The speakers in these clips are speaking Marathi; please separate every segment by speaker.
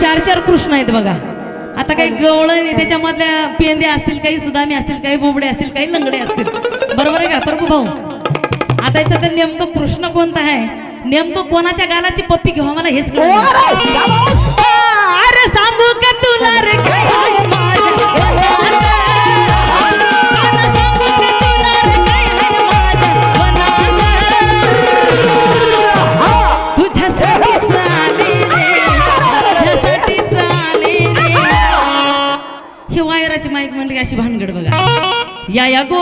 Speaker 1: चार चार कृष्ण आहेत बघा. आता काही गवळ त्याच्यामधल्या पेंदे असतील काही सुदामी असतील काही बोबडे असतील काही लंगडे असतील. बरोबर आहे का प्रभू भाऊ? आता इथं तर नेमकं कृष्ण कोणता आहे? नेमकं कोणाच्या गालाची पप्पी घेऊ मला हेच अरे सांगू का तुला रे?
Speaker 2: ইয়া গো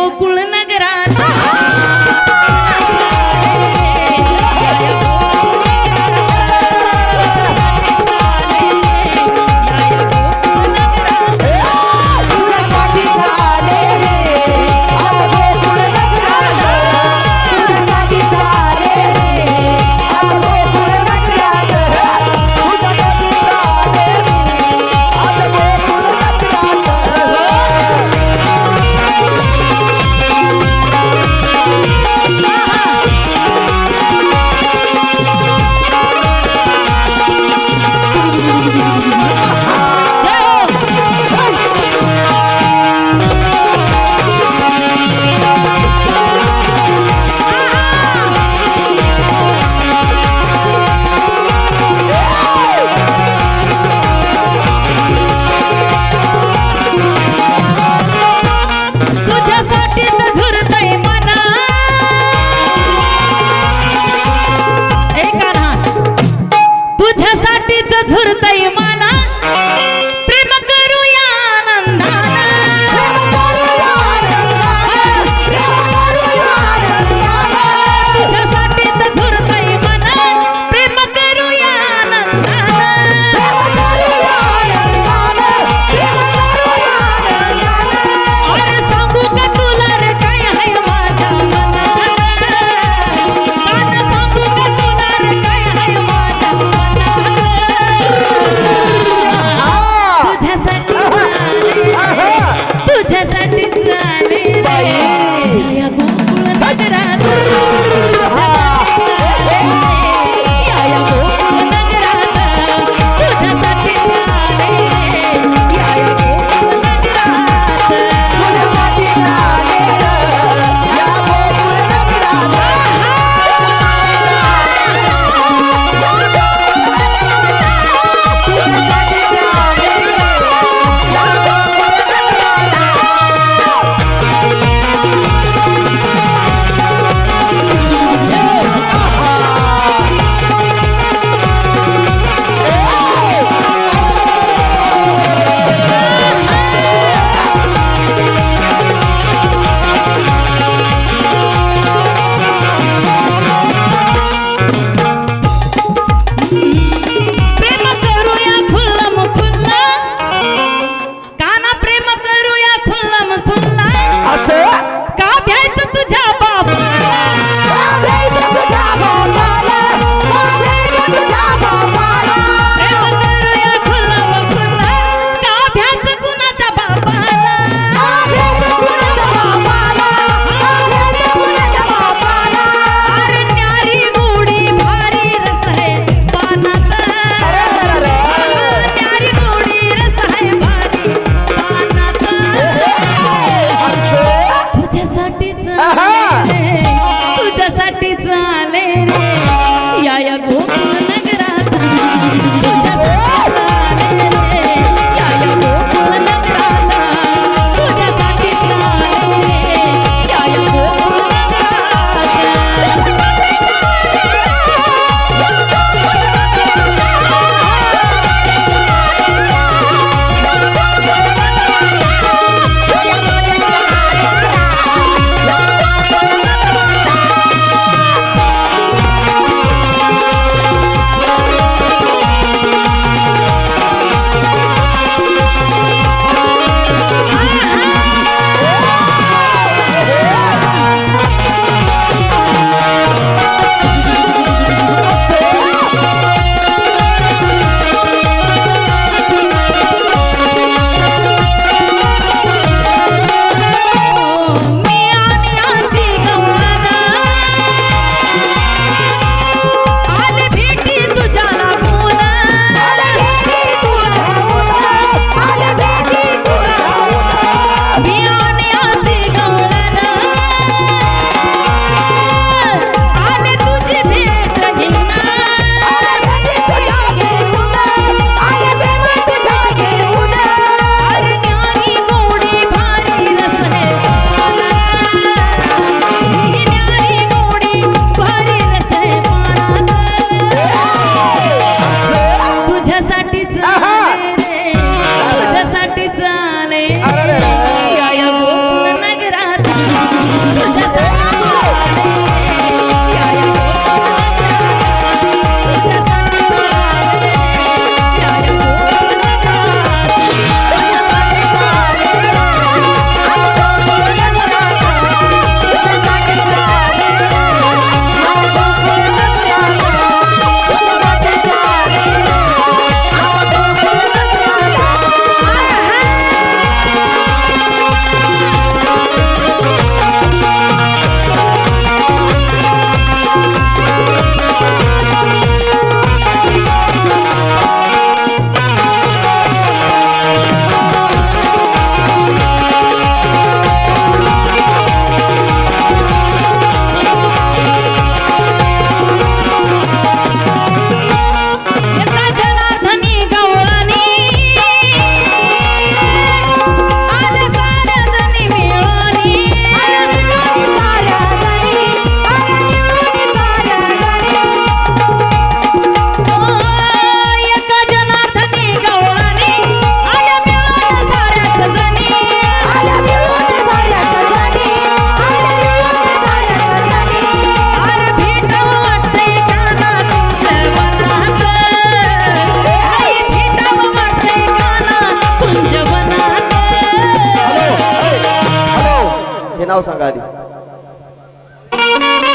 Speaker 2: Thank you.